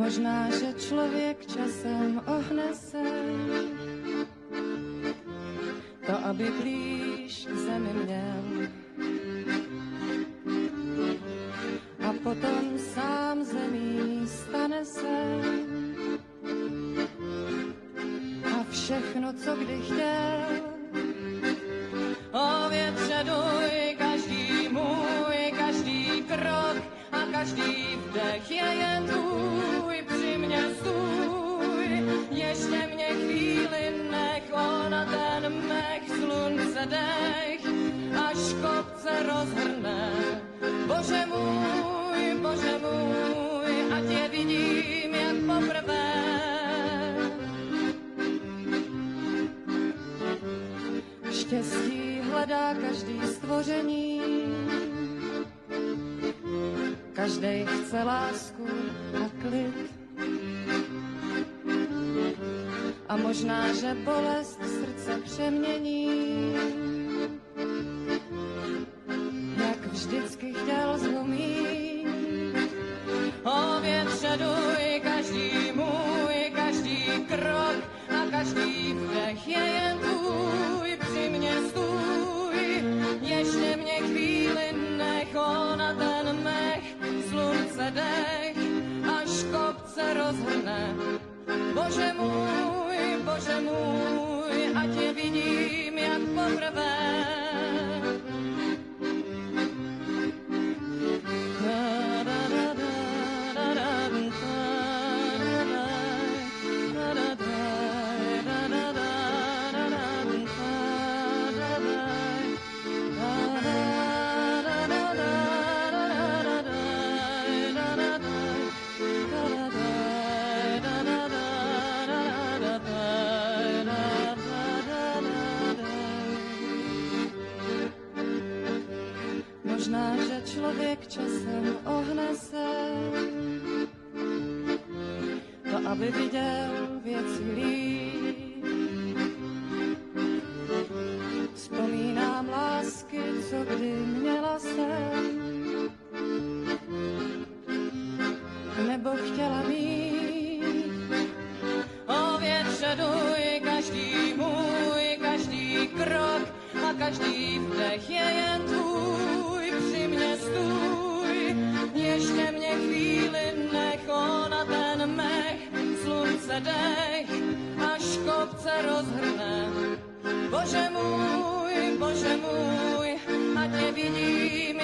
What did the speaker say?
Možná, že člověk časem ohne se, to, aby blíž k zemi měl. A potom sám zemí stane se. A všechno, co kdy chtěl, o každý můj, každý krok a každý vdech je jen tvůj, ještě mě chvíli nech, ona ten mech, slunce dech, až kopce rozhrne. Bože můj, bože můj, ať je vidím jak poprvé. Štěstí hledá každý stvoření, každý chce lásku a klid. A možná, že bolest srdce přemění, jak vždycky chtěl zlomí. O větře každý můj, každý krok a každý vdech je jen tvůj, při mě stůj. Ještě mě chvíli nech, ona ten mech, slunce dech, až kopce rozhrne. Člověk časem ohne se, to aby viděl věci líp. Vzpomínám lásky, co kdy měla jsem, nebo chtěla mít. O větře duj, každý můj, každý krok a každý rozhrne. Bože můj, bože můj, ať je vidím.